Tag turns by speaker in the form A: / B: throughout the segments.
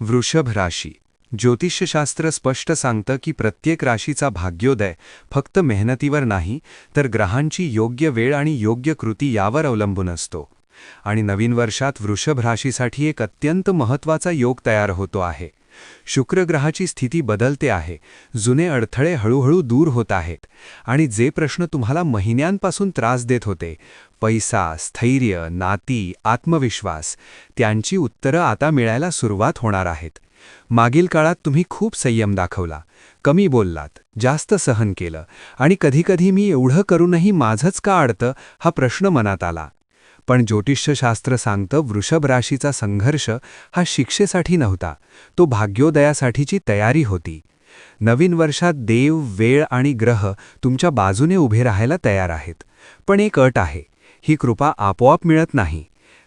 A: वृषभ राशी. ज्योतिषशास्त्र स्पष्ट सांगतं की प्रत्येक राशीचा भाग्योदय फक्त मेहनतीवर नाही तर ग्रहांची योग्य वेळ आणि योग्य कृती यावर अवलंबून असतो. आणि नवीन वर्षात वृषभ राशीसाठी एक अत्यंत महत्त्वाचा योग तयार होतो आहे. शुक्रग्रहाची स्थिती बदलते आहे. जुने अडथळे हळूहळू दूर होत आहेत. आणि जे प्रश्न तुम्हाला महिन्यांपासून त्रास देत होते पैसा स्थैर्य नाती आत्मविश्वास त्यांची उत्तरं आता मिळायला सुरुवात होणार आहेत. मागील काळात तुम्ही खूप संयम दाखवला कमी बोललात जास्त सहन केलं आणि कधीकधी मी एवढं करूनही माझंच का अडतं हा प्रश्न मनात आला. पण ज्योतिषशास्त्र सांगतं वृषभ राशीचा संघर्ष हा शिक्षेसाठी नव्हता तो भाग्योदयासाठीची तयारी होती. नवीन वर्षात देव वेळ आणि ग्रह तुमच्या बाजूने उभे राहायला तयार आहेत. पण एक अट आहे ही कृपा आपोआप मिळत नाही.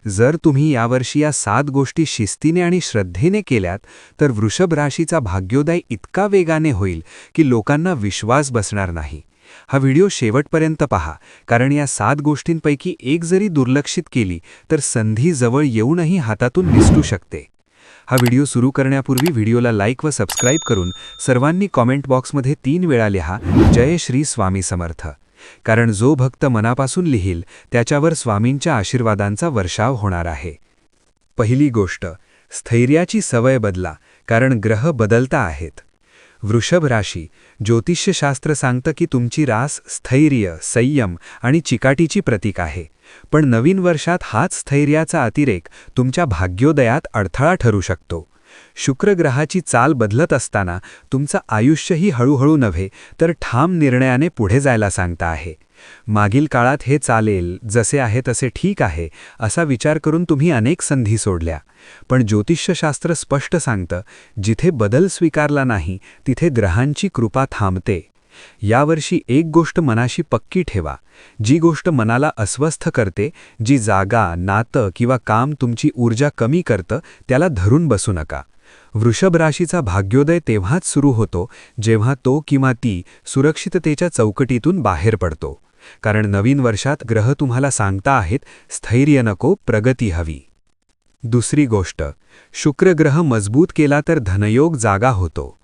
A: जर तुम्ही यावर्षी या सात गोष्टी शिस्तीने आणि श्रद्धेने केल्यात तर वृषभ राशीचा भाग्योदय इतका वेगाने होईल की लोकांना विश्वास बसणार नाही. हा व्हिडिओ शेवटपर्यंत पहा कारण या सात गोष्टींपैकी एक जरी दुर्लक्षित केली तर संधी जवळ येऊनही हातातून निसटू शकते. हा व्हिडिओ सुरू करण्यापूर्वी व्हिडिओला लाईक व सबस्क्राईब करून सर्वांनी कॉमेंट बॉक्समध्ये तीन वेळा लिहा जय श्री स्वामी समर्थ. कारण जो भक्त मनापासून लिहील त्याच्यावर स्वामींच्या आशीर्वादांचा वर्षाव होणार आहे. पहिली गोष्ट स्थैर्याची सवय बदला कारण ग्रह बदलता आहेत. वृषभ राशी. ज्योतिष्यशास्त्र सांगतं की तुमची रास स्थैर्य संयम आणि चिकाटीची प्रतीक आहे. पण नवीन वर्षात हाच स्थैर्याचा अतिरेक तुमच्या भाग्योदयात अडथळा ठरू शकतो. शुक्रग्रहाची चाल बदलत असताना तुमचं आयुष्यही हळूहळू नव्हे तर ठाम निर्णयाने पुढे जायला सांगता आहे. मागील काळात हे चालेल जसे आहे तसे ठीक आहे असा विचार करून तुम्ही अनेक संधी सोडल्या. पण ज्योतिषशास्त्र स्पष्ट सांगतं जिथे बदल स्वीकारला नाही तिथे ग्रहांची कृपा थांबते. यावर्षी एक गोष्ट मनाशी पक्की ठेवा. जी गोष्ट मनाला अस्वस्थ करते जी जागा नातं किंवा काम तुमची ऊर्जा कमी करतं त्याला धरून बसू नका. वृषभ राशीचा भाग्योदय तेव्हाच सुरू होतो जेव्हा तो किंवा ती सुरक्षिततेच्या चौकटीतून बाहेर पडतो. कारण नवीन वर्षात ग्रह तुम्हाला सांगता आहेत स्थैर्य नको प्रगती हवी. दुसरी गोष्ट शुक्रग्रह मजबूत केला तर धनयोग जागा होतो.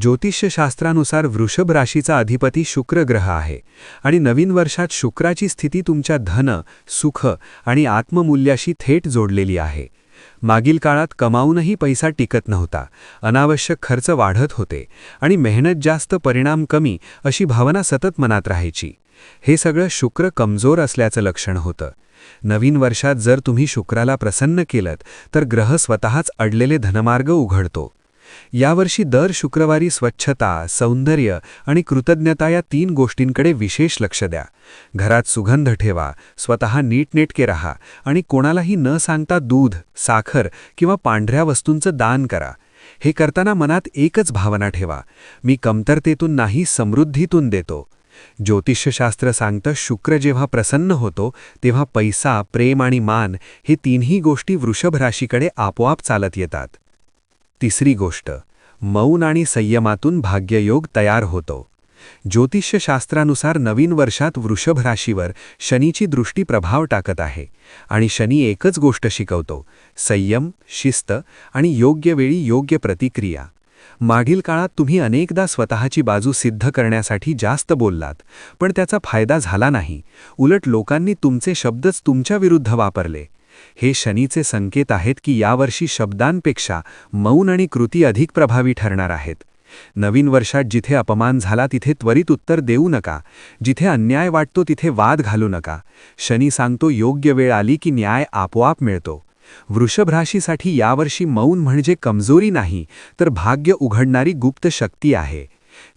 A: ज्योतिषशास्त्रानुसार वृषभ राशीचा अधिपती शुक्रग्रह आहे आणि नवीन वर्षात शुक्राची स्थिती तुमच्या धन सुख आणि आत्ममूल्याशी थेट जोडलेली आहे. मागील काळात कमावूनही पैसा टिकत नव्हता अनावश्यक खर्च वाढत होते आणि मेहनत जास्त परिणाम कमी अशी भावना सतत मनात राहायची. हे सगळं शुक्र कमजोर असल्याचं लक्षण होतं. नवीन वर्षात जर तुम्ही शुक्राला प्रसन्न केलं तर ग्रह स्वतःच अडलेले धनमार्ग उघडतो. यावर्षी दर शुक्रवारी स्वच्छता सौंदर्य आणि कृतज्ञता या तीन गोष्टींकडे विशेष लक्ष द्या. घरात सुगंध ठेवा स्वतः नीटनेटके राहा आणि कोणालाही न सांगता दूध साखर किंवा पांढऱ्या वस्तूंचं दान करा. हे करताना मनात एकच भावना ठेवा. मी कमतरतेतून नाही समृद्धीतून देतो. ज्योतिषशास्त्र सांगतं शुक्र जेव्हा प्रसन्न होतो तेव्हा पैसा प्रेम आणि मान हे तीनही गोष्टी वृषभ राशीकडे आपोआप चालत येतात. तिसरी गोष्ट मौन आणि संयमातून भाग्ययोग तयार होतो. ज्योतिषशास्त्रानुसार नवीन वर्षात वृषभ राशीवर शनीची दृष्टी प्रभाव टाकत आहे आणि शनी एकच गोष्ट शिकवतो संयम शिस्त आणि योग्य वेळी योग्य प्रतिक्रिया. मागील काळात तुम्ही अनेकदा स्वतःची बाजू सिद्ध करण्यासाठी जास्त बोललात पण त्याचा फायदा झाला नाही. उलट लोकांनी तुमचे शब्दच तुमच्या विरुद्ध वापरले. हे शनीचे संकेत आहेत की यावर्षी शब्दांपेक्षा मौन आणि कृती अधिक प्रभावी ठरणार आहेत. नवीन वर्षात जिथे अपमान झाला तिथे त्वरित उत्तर देऊ नका. जिथे अन्याय वाटतो तिथे वाद घालू नका. शनी सांगतो योग्य वेळ आली की न्याय आपोआप मिळतो. वृषभ राशीसाठी यावर्षी मौन म्हणजे कमजोरी नाही तर भाग्य उघडणारी गुप्त शक्ती आहे.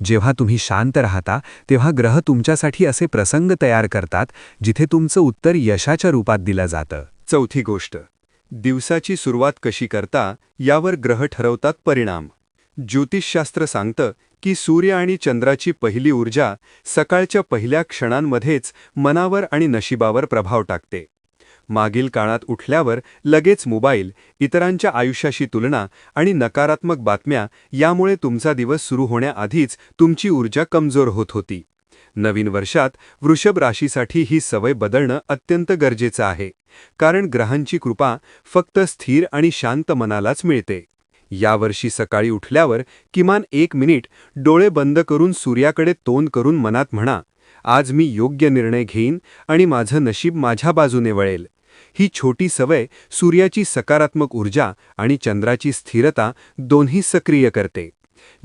A: जेव्हा तुम्ही शांत राहता तेव्हा ग्रह तुमच्यासाठी असे प्रसंग तयार करतात जिथे तुमचं उत्तर यशाच्या रूपात दिलं जातं.
B: चौथी गोष्ट. दिवसाची सुरुवात कशी करता यावर ग्रह ठरवतात परिणाम. ज्योतिषशास्त्र सांगतं की सूर्य आणि चंद्राची पहिली ऊर्जा सकाळच्या पहिल्या क्षणांमध्येच मनावर आणि नशिबावर प्रभाव टाकते. मागील काळात उठल्यावर लगेच मोबाईल इतरांच्या आयुष्याशी तुलना आणि नकारात्मक बातम्या यामुळे तुमचा दिवस सुरू होण्याआधीच तुमची ऊर्जा कमजोर होत होती. नवीन वर्षात वृषभ राशीसाठी ही सवय बदलणं अत्यंत गरजेचं आहे कारण ग्रहांची कृपा फक्त स्थिर आणि शांत मनालाच मिळते. यावर्षी सकाळी उठल्यावर किमान एक मिनिट डोळे बंद करून सूर्याकडे तोंड करून मनात म्हणा आज मी योग्य निर्णय घेईन आणि माझं नशीब माझ्या बाजूने वळेल. ही छोटी सवय सूर्याची सकारात्मक ऊर्जा आणि चंद्राची स्थिरता दोन्ही सक्रिय करते.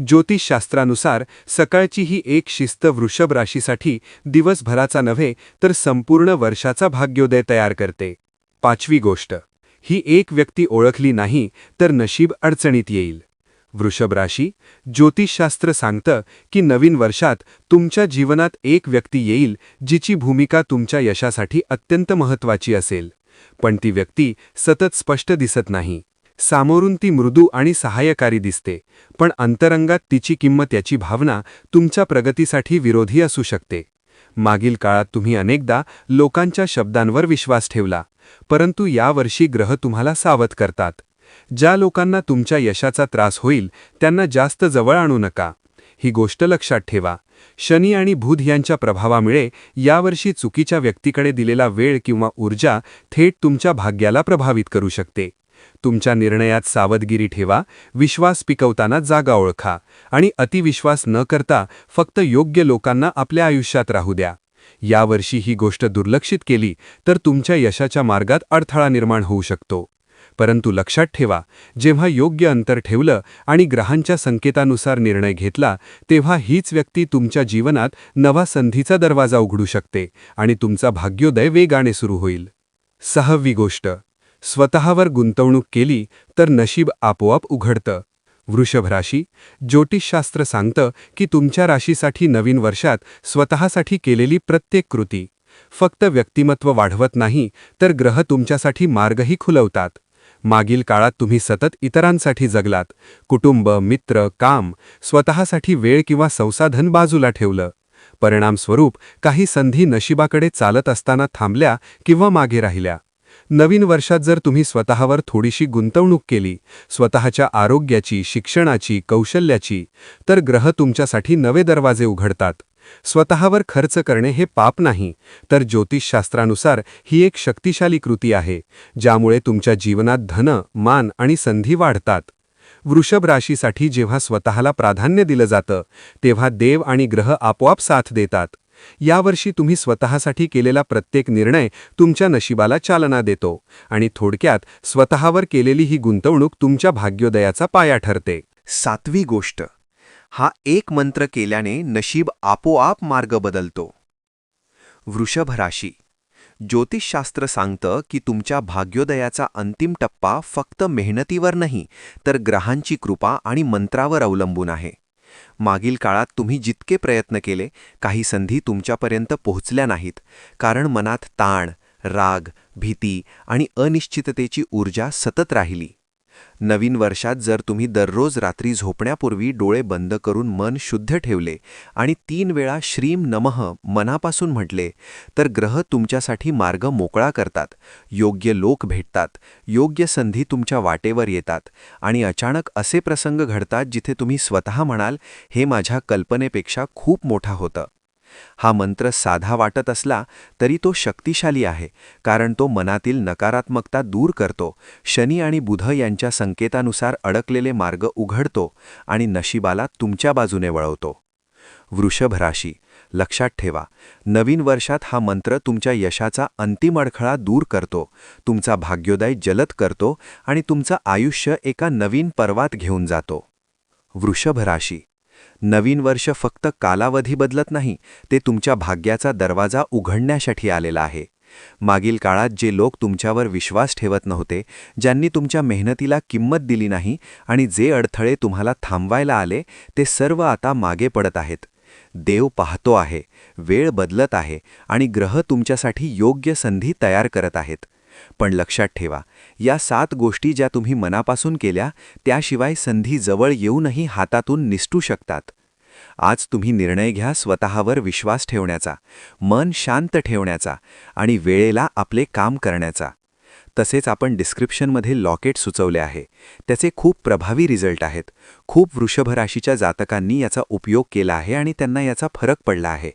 B: ज्योतिषशास्त्रानुसार सकाळची ही एक शिस्त वृषभ राशीसाठी दिवसभराचा नव्हे तर संपूर्ण वर्षाचा भाग्योदय तयार करते. पाचवी गोष्ट ही एक व्यक्ती ओळखली नाही तर नशीब अडचणीत येईल. वृषभ राशी ज्योतिषशास्त्र सांगतं की नवीन वर्षात तुमच्या जीवनात एक व्यक्ती येईल जिची भूमिका तुमच्या यशासाठी अत्यंत महत्त्वाची असेल. पण ती व्यक्ती सतत स्पष्ट दिसत नाही. सामोरून ती मृदू आणि सहाय्यकारी दिसते पण अंतरंगात तिची किंमत याची भावना तुमच्या प्रगतीसाठी विरोधी असू शकते. मागील काळात तुम्ही अनेकदा लोकांच्या शब्दांवर विश्वास ठेवला परंतु यावर्षी ग्रह तुम्हाला सावध करतात. ज्या लोकांना तुमच्या यशाचा त्रास होईल त्यांना जास्त जवळ आणू नका. ही गोष्ट लक्षात ठेवा. शनी आणि बुध यांच्या प्रभावामुळे यावर्षी चुकीच्या व्यक्तीकडे दिलेला वेळ किंवा ऊर्जा थेट तुमच्या भाग्याला प्रभावित करू शकते. तुमच्या निर्णयात सावधगिरी ठेवा विश्वास पिकवताना जागा ओळखा आणि अतिविश्वास न करता फक्त योग्य लोकांना आपल्या आयुष्यात राहू द्या. यावर्षी ही गोष्ट दुर्लक्षित केली तर तुमच्या यशाच्या मार्गात अडथळा निर्माण होऊ शकतो. परंतु लक्षात ठेवा जेव्हा योग्य अंतर ठेवलं आणि ग्रहांच्या संकेतानुसार निर्णय घेतला तेव्हा हीच व्यक्ती तुमच्या जीवनात नवा संधीचा दरवाजा उघडू शकते आणि तुमचा भाग्योदय वेगाने सुरू होईल. सहावी गोष्ट स्वतःवर गुंतवणूक केली तर नशीब आपोआप उघडतं. वृषभ राशी ज्योतिषशास्त्र सांगतं की तुमच्या राशीसाठी नवीन वर्षात स्वतःसाठी केलेली प्रत्येक कृती. फक्त व्यक्तिमत्व वाढवत नाही तर ग्रह तुमच्यासाठी मार्गही खुलवतात. मागील काळात तुम्ही सतत इतरांसाठी जगलात. कुटुंब मित्र काम स्वतःसाठी वेळ किंवा संसाधन बाजूला ठेवलं. परिणामस्वरूप काही संधी नशिबाकडे चालत असताना थांबल्या किंवा मागे राहिल्या. नवीन वर्षात जर तुम्ही स्वतःवर थोडीशी गुंतवणूक केली स्वतःच्या आरोग्याची शिक्षणाची कौशल्याची तर ग्रह तुमच्यासाठी नवे दरवाजे उघडतात. स्वतःवर खर्च करणे हे पाप नाही तर ज्योतिषशास्त्रानुसार ही एक शक्तिशाली कृती आहे ज्यामुळे तुमच्या जीवनात धन मान आणि संधी वाढतात. वृषभ राशीसाठी जेव्हा स्वतःला प्राधान्य दिलं जातं तेव्हा देव आणि ग्रह आपोआप साथ देतात. यावर्षी तुम्ही स्वतःसाठी केलेला प्रत्येक निर्णय तुमच्या नशिबाला चालना देतो आणि थोडक्यात स्वतःवर केलेली ही गुंतवणूक तुमच्या भाग्योदयाचा पाया ठरते.
C: सातवी गोष्ट. हा एक मंत्र केल्याने नशीब आपोआप मार्ग बदलतो. वृषभ राशी. ज्योतिषशास्त्र सांगतं की तुमच्या भाग्योदयाचा अंतिम टप्पा फक्त मेहनतीवर नाही तर ग्रहांची कृपा आणि मंत्रावर अवलंबून आहे. मागील काळात तुम्ही जितके प्रयत्न केले काही संधी तुमच्यापर्यंत पोहोचल्या नाहीत कारण मनात ताण राग भीती आणि अनिश्चिततेची ऊर्जा सतत राहिली. नवीन वर्षात जर तुम्ही दररोज रात्री झोपण्यापूर्वी डोळे बंद करून मन शुद्ध ठेवले आणि तीन वेळा श्रीम नमः मनापासून म्हटले तर ग्रह तुमच्यासाठी मार्ग मोकळा करतात योग्य लोक भेटतात योग्य संधी तुमच्या वाटेवर येतात आणि अचानक असे प्रसंग घडतात जिथे तुम्ही स्वतः म्हणाल हे माझ्या कल्पनेपेक्षा खूप मोठा होतं. हा मंत्र साधा वाटत असला तरी तो शक्तिशाली आहे कारण तो मनातील नकारात्मकता दूर करतो शनी आणि बुध यांच्या संकेतानुसार अडकलेले मार्ग उघडतो आणि नशिबाला तुमच्या बाजूने वळवतो. वृषभ राशी लक्षात ठेवा नवीन वर्षात हा मंत्र तुमच्या यशाचा अंतिम अडखळा दूर करतो तुमचा भाग्योदय जलद करतो आणि तुमचं आयुष्य एका नवीन पर्वात घेऊन जातो. वृषभ राशी नवीन वर्ष फक्त कालावधी बदलत नाही ते तुमच्या भाग्याचा दरवाजा उघडण्यासाठी आलेला आहे. मागील काळात जे लोक तुमच्यावर विश्वास ठेवत नव्हते ज्यांनी तुमच्या मेहनतीला किंमत दिली नाही आणि जे अडथळे तुम्हाला थांबवायला आले ते सर्व आता मागे पडत आहेत. देव पाहतो आहे वेळ बदलत आहे आणि ग्रह तुमच्यासाठी योग्य संधी तयार करत आहेत. पण लक्षात ठेवा या सात गोष्टी ज्या तुम्ही मनापासून केल्या त्याशिवाय संधी जवळ येऊनही हातातून निसटू शकतात. आज तुम्ही निर्णय घ्या स्वतःवर विश्वास ठेवण्याचा मन शांत ठेवण्याचा आणि वेळेला आपले काम करण्याचा. तसेच आपण डिस्क्रिप्शनमध्ये लॉकेट सुचवले आहे. त्याचे खूप प्रभावी रिझल्ट आहेत. खूप वृषभ राशीच्या जातकांनी याचा उपयोग केला आहे आणि त्यांना याचा फरक पडला आहे.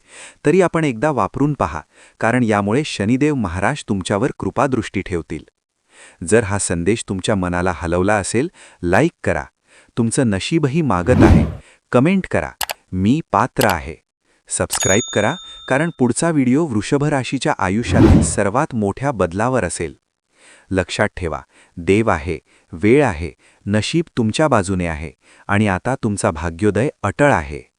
C: तरी आपण एकदा वापरून पहा कारण यामुळे शनिदेव महाराज तुमच्यावर कृपादृष्टी ठेवतील. जर हा संदेश तुमच्या मनाला हलवला असेल लाईक करा. तुमचं नशीबही मागत आहे. कमेंट करा. मी पात्र आहे. सबस्क्राईब करा कारण पुढचा व्हिडिओ वृषभ राशीच्या आयुष्यातील सर्वात मोठ्या बदलावर असेल. लक्षात ठेवा. देव आहे वेळ आहे नशीब तुमच्या बाजूने आहे आणि आता तुमचा भाग्योदय अटळ आहे.